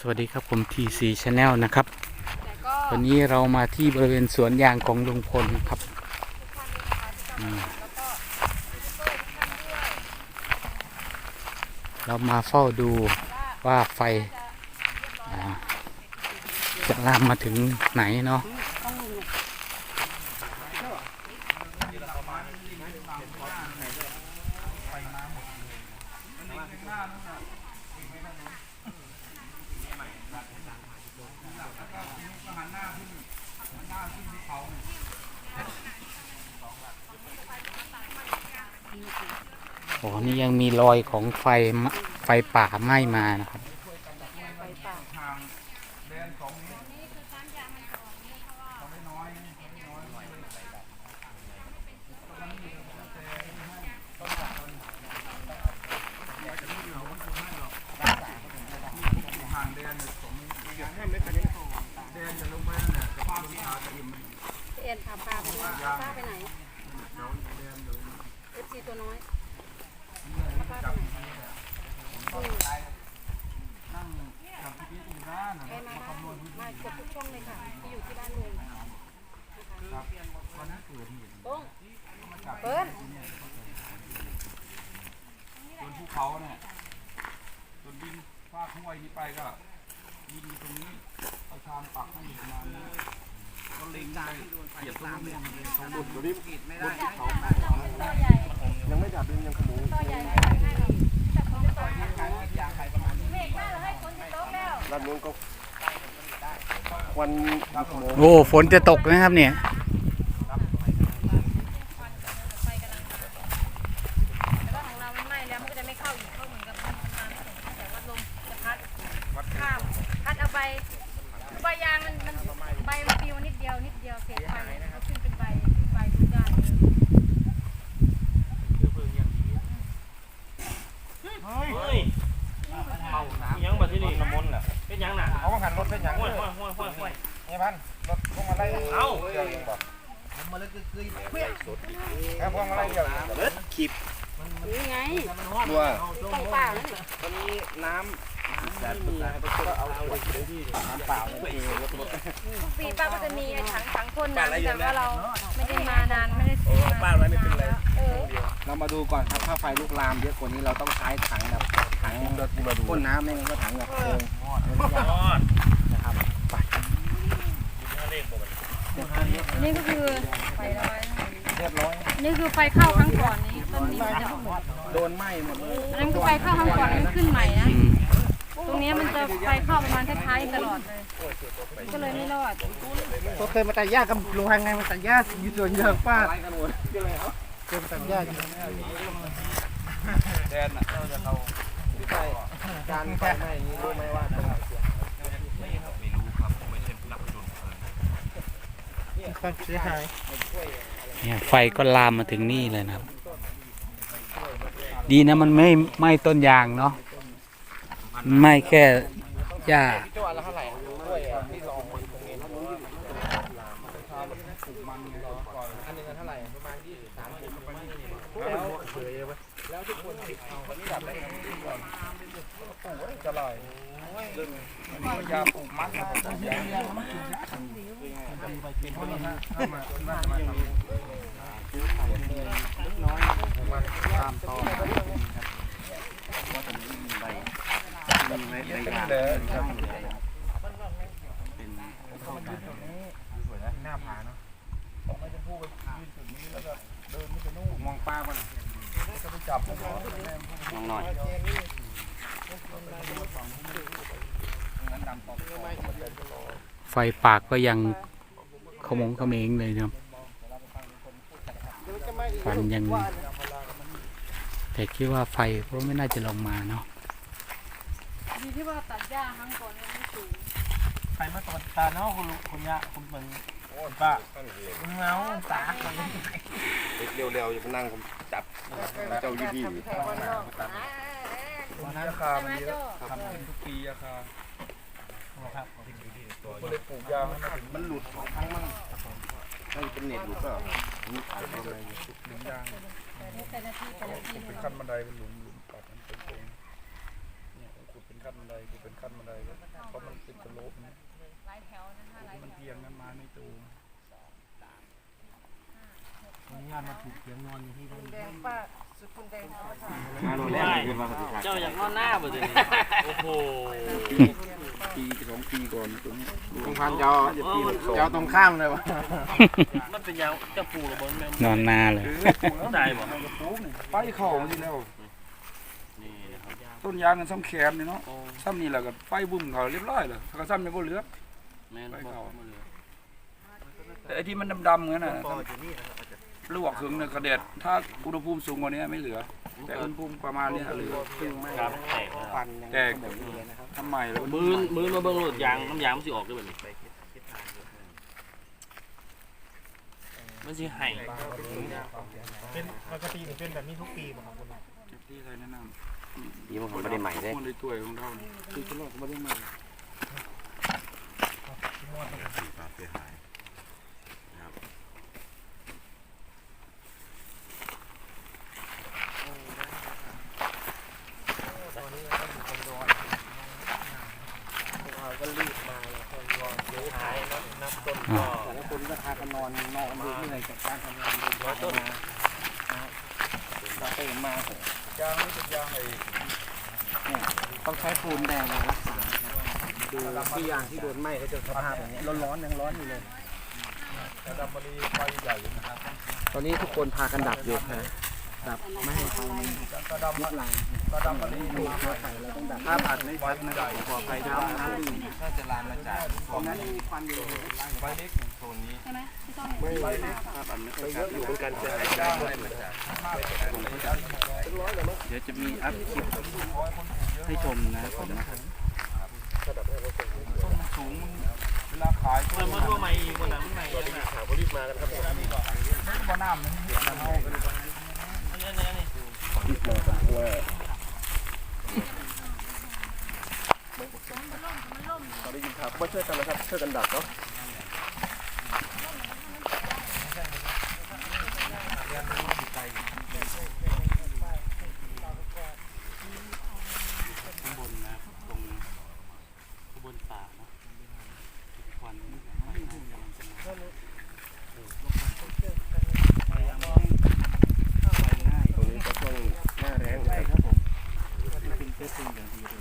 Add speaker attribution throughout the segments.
Speaker 1: สวัสดีครับผม TC Channel นะครับ
Speaker 2: แต่ก็
Speaker 1: วันนี้เรามาที่บริเวณสวนยางของลุงพลครับ
Speaker 2: ทุกท่านด้วยนะคะที่เข้ามาแล้วก็ยูทูบเบอร์ทุกท่านด้วย
Speaker 1: เรามาเฝ้าดูว่าไฟ
Speaker 2: จะ
Speaker 1: อ่าจะลามมาถึงไหนเนาะ
Speaker 2: ต้องลุงเนี่ย
Speaker 1: โอ้นี่ยังมีรอยของไฟไฟป่าไหม้มานะครับ
Speaker 2: เอ็นพาป้าไปไหนพาป้าไปไหนเอฟซีตัวน้อยพาป้าไปไหนอืมแกมาบ้านมาเกือบทุกช่องเลยค่ะ ที่อยู่ที่บ้านลุงนะคะตุ้งเปิ้ล
Speaker 3: จนภูเขาเนี่ยจนดินฟากห้วยนี้ไปก็ดินตรงนี้เอาชามปักให้อยู่ประมาณนี้ก็เล็งได้เกียบต้นมะม่วงเลยเขาหลุดตัวนี้ไม่ได้เขา
Speaker 2: ตัวใหญ่
Speaker 3: ยังไม่ดับยังขมย
Speaker 2: ตัวใหญ่ไม่ได้ให้แต่คนจะตกยาใครประมาณนี้เมฆมาแล้วให้คนจะตกแล้ว
Speaker 3: ด้านนู้นก็ควันโอ้
Speaker 1: ฝนจะตกนะครับเนี่ย
Speaker 2: ไฟกำลังมาแต่ว่าของเรามันไหม้แล้วมันก็จะไม่เข้าอีกเข้าเหมือนกับมันมาไม่ถึงแต่ว่าลมจะพัดข้ามพัดเอาใบใบยางมันมันใบมันปลิวนิดเดียวนิดเดียวเศษไฟก็ขึ้นเป็นใบใบดูได้
Speaker 4: ยังบัดที่นี่น้ำมนต์แหละเป็นยังน่ะ
Speaker 3: เอาหันรถเป็นอย่าง
Speaker 4: ห้วยห้วยห้วยห้วยห้วย
Speaker 3: นี่พันรถพวงมาลัย
Speaker 4: เอ้า
Speaker 3: เดียวเองบอกครับพวงมาลัยเดียวเองบอก
Speaker 2: นี่ไง
Speaker 3: ตัว
Speaker 2: ไฟเปล่านั่
Speaker 3: ตอนนี้น้ำแต่มีก็เอาไปที่น้ำเปล่าไม่เอง
Speaker 2: ทุกปีป้าก็จะมีถังถังพ่นน้ำแต่ว่าเราไม่ได้มานานไม่ได้ซื้อมา
Speaker 4: ป้าไม่เป็นไร
Speaker 2: เรา
Speaker 5: มาดูก่อนครับถ้าไฟลุกลามเยอะกว่านี้เราต้องใช้ถังแบบถังพ่นน้ำไม่งั้นก็ถังแบบเพลิงนะครับ
Speaker 4: เลขบ่บัด
Speaker 2: นี่ก็คือไฟลอย
Speaker 5: รียบร้อย
Speaker 2: นี่คือไฟเข้าครั้งก่อนนี้ต้นนี้มันจะ
Speaker 5: โดนไหม้หมดเลย
Speaker 2: อันนั้นคือไฟเข้าครั้งก่อนมันขึ้นใหม่นะ
Speaker 1: อืม
Speaker 2: ตรงนี้มันจะไฟเข้าประมาณท้ายๆตลอดเลย ก็เลยไม่รอด
Speaker 5: ก็เคยมาตัดหญ้ากับลุงฮังไงมาตัดหญ้าอยู่สวนยางป้าเคยมาตัดหญ้าอยู่
Speaker 3: แดนอะเราจะเข้า
Speaker 5: ที่ไปการไฟไหม้อย่างนี้รู้ไหมว่าเป็นอะไรเสีย
Speaker 3: ไม่รู้ครับไม่ใช่รับจน
Speaker 5: ความเสียหาย
Speaker 1: เนี่ยไฟก็ลามมาถึงนี่เลยนะครับ ดีนะมันไม่ไหม้ต้นยางเนาะไหม้แค่หญ้า
Speaker 5: จังหวัดละเท่าไหร่ด้วยที่ลองตรงนี้อันนึงเท่าไหร่ประมาณยี่สิบสามสิบ แล้วแล้วทุกคนติดเอาคนนี้ดับได้ไง
Speaker 3: จะลอยยาปลูกมันนะผมยาเป็นคนนะถ้ามาน่าจะมาทำ
Speaker 5: ตามต่อ
Speaker 3: เป็นเดินครับหน้าผาเนาะไม่จะพูดไปยืนจุดนี้แล้วก็เดินไม่ไปนู่น
Speaker 5: มองป้าก่อน
Speaker 3: นแม่
Speaker 5: มองหน่อย
Speaker 1: ไฟปากก็ยังขมงขมงเลยนะครับฟันยังแต่คิดว่าไฟก็ไม่น่าจะลงมาเนาะ
Speaker 2: ดีที่ว่าตัดหญ้าครั้งก่อนเนี่ยไม่สูง
Speaker 4: มาตอดตาเนาะคุณคุณยะคุณเป็นป้าคุณเงาตา
Speaker 3: เร็วๆอย่ามานั่งผมจับเจ้าอยู่ดีราคามันเยอะทำทุกปีราคา
Speaker 4: ครับ
Speaker 3: ก็เลยปลูกยางให้มันมันหลุดสองครั้งมันให้เป็นเน็ตหลุดก็มีขายทำอะไรหลุมยาง
Speaker 2: แต่นาทีแต่นาที
Speaker 3: เป็นขั้นบันไดเป็นหลุมหลุมปัดมันเป็นตรงเนี่ยขุดเป็นขั้นบันไดขุดเป็นขั้นบันไดเป็นสโลปนะ
Speaker 2: ห ลายแถวนะคะหลาย
Speaker 3: มัน
Speaker 2: แถว
Speaker 3: เพียงนั้นมาไม่ตู
Speaker 4: คนงานมาถูกเถียงนอนอยู่ที่ตรง
Speaker 2: แดงป้าสุกุลแดงเขาถ่าย
Speaker 3: มาโดนแล้วขึ้นมาสิครับ
Speaker 5: เจ้าอยากนอนหน้าบ่สิโอ้โห
Speaker 3: ปีสองปีก่อนตรงนี้
Speaker 5: ลุงพันเจ้าเจ้าตรงข้ามเลยวะมันเป็นยาวเจ้าปูหรือบ่แม่
Speaker 1: นอนนาเลย
Speaker 5: ตายบ่
Speaker 3: ไปเข่าที่แล้ว
Speaker 5: นี่นะครับ
Speaker 3: ต้นยางกันซ้ำแขนนี่เนาะซ้ำนี่แหละก็ไปบุ่มเขาเรียบร้อยเลยเขาก็ซ้ำยังบ่เหลือ
Speaker 5: แม่นบ่มาเลย
Speaker 3: แต่ไอ้ที่มันดำๆงั้นน่ะลวกถึงเนี่ยกระเด็ดถ้าอุณหภูมิสูงกว่านี้ไม่เหลือ แต่อุณหภูมิประมาณเนี้ยเหลือ
Speaker 5: ครับแตกนะ
Speaker 4: ฟัน
Speaker 3: แตกทำใหม่แล้ว
Speaker 5: มือมือมาเบิ่งรถยางน้ำยางมันสิออกได้บ่นี่มันสิให้
Speaker 4: เป็นปกตินี่เป็นแบบนี้ทุกปีป่ะครับคุณ
Speaker 3: ที่ใครแนะนำ
Speaker 5: ยี่มันไม่ได้ใหม่เด้
Speaker 3: คนเลยตัวยของเราเนี่ยคือตลอดไม่ได้ใหม่
Speaker 4: ก็รีบมาแล้วคนรอหนูหายนับนับต้น
Speaker 1: อ่า
Speaker 4: ก็แล้วคนก็พากันนอนนอนดูเหนื่อยจากการทำงานดูร้อยต้นมาเราตื่นมา
Speaker 3: ยางนี่เป็นยางไอ้
Speaker 4: ต้องใช้ปูนแดงรักษา ดูที่ยางที่โดนไหม้เขาจะสภาพอย่างนี้ร้อนๆยังร้อนอยู่เลย
Speaker 3: กระดำมะลีไฟใหญ่นะครับ
Speaker 4: ตอนนี้ทุกคนพากันดับอยู่ค่ะดับไม่ให้ไฟมัน
Speaker 3: กระดำ
Speaker 4: ลุกลาม
Speaker 3: กระดำมะลี
Speaker 4: ดูดไฟเราต้องดับ
Speaker 3: ถ้าผัดไม่ไฟมันใหญ่กว่าไฟดำนะ
Speaker 5: ถ้าจะลามมาจาก
Speaker 4: ตรงนั้นมีควันอยู่
Speaker 3: ไฟเล็ก
Speaker 5: โซนนี้
Speaker 2: ใช่ไหมพี่ต้อง
Speaker 3: ไฟเล็ก
Speaker 4: ไปเยอะอยู่เหมือนกันจะ
Speaker 3: จ้างเลยจ้ะ
Speaker 5: เดี๋ยวจะมีอัพคลิปให้ชมนะผมนะ
Speaker 3: ต้นมันสูงเวลาขายต้น
Speaker 5: มันว่าใหม่อีกว่านังใหม่ยังไง
Speaker 3: บ่น้ำมันมันเอาไปเลย
Speaker 5: อันนี้อันนี้
Speaker 4: มาช่วยกันนะครับช่วยกันดักเนาะ
Speaker 5: ข้างบนนะตรงข้างบนป่าเนาะควันไฟกำลังจะมา
Speaker 6: ตรงนี้ก็ช่วงหน้าแรงนะครับผม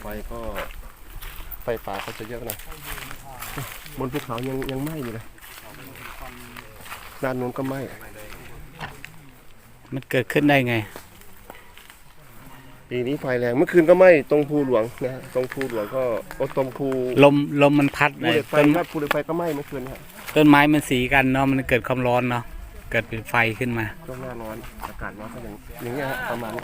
Speaker 6: ไฟ ก็ไฟป่าก็จะเยอะหนะบนภูเขายังยังไหม้อยู่เลยด้านนู้นก็ไหม้
Speaker 1: มันเกิดขึ้นได้ไง
Speaker 6: ปีนี้ไฟแรงเมื่อคืนก็ไหม้ตรงภูหลวงนะฮะตรงภูหลวงก็โอ้ตรงภู
Speaker 1: ลมลมมันพัด
Speaker 6: ภู
Speaker 1: เลย
Speaker 6: เหล็กไฟ
Speaker 1: ต้น
Speaker 6: ครับภูเหล็กไฟก็ไหม้เมื่อคืนครับ
Speaker 1: ต้นไม้มันสีกันเนาะมันเกิดความร้อนเนาะเกิดเป็นไฟขึ้นมา
Speaker 6: ช่วงหน้าร้อนอากาศร้อนก็อย่างอย่างเงี้ยฮะประมาณนี้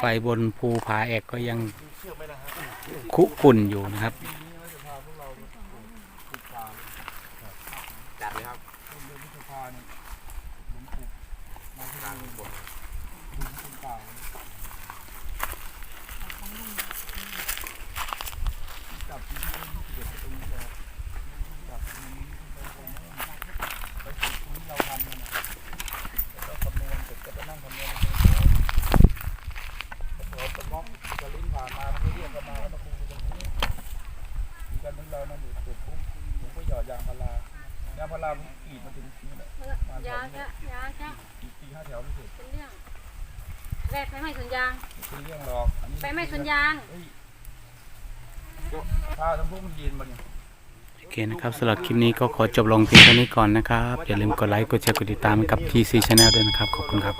Speaker 5: ไฟ
Speaker 1: บนภูผาแอกก็ยังคุกรุ่นอยู่นะครับ
Speaker 5: จัดเลยครับ
Speaker 3: จะลิ้นผ่านมาเรียกกันมาแล้วมาคุยกันตรงนี้มีกันถึงเรานั่นอยู่เสร็จปุ๊บผมก็หยอดยางพารายางพาราผมกรีดมาถึงนี่แหละ
Speaker 2: ยาแค่ยาแค่
Speaker 3: ตีห้าแถวไม่เสร็จ
Speaker 2: เป็นเรื่องแรกไปไม่สวนยาง
Speaker 3: เป็นเรื่องหรอกอันนี้
Speaker 2: ไปไม่สวนยาง
Speaker 3: เฮ้ยก็ถ้าทั้งพวกมันเย็นมาเนี่ย
Speaker 1: โอเคนะครับสำหรับคลิปนี้ก็ขอจบลงเพียงเท่านี้ก่อนนะครับ อย่าลืมกดไลค์ กดแชร์ กดติดตามให้กับ TC Channel ด้วยนะครับ ขอบคุณครับ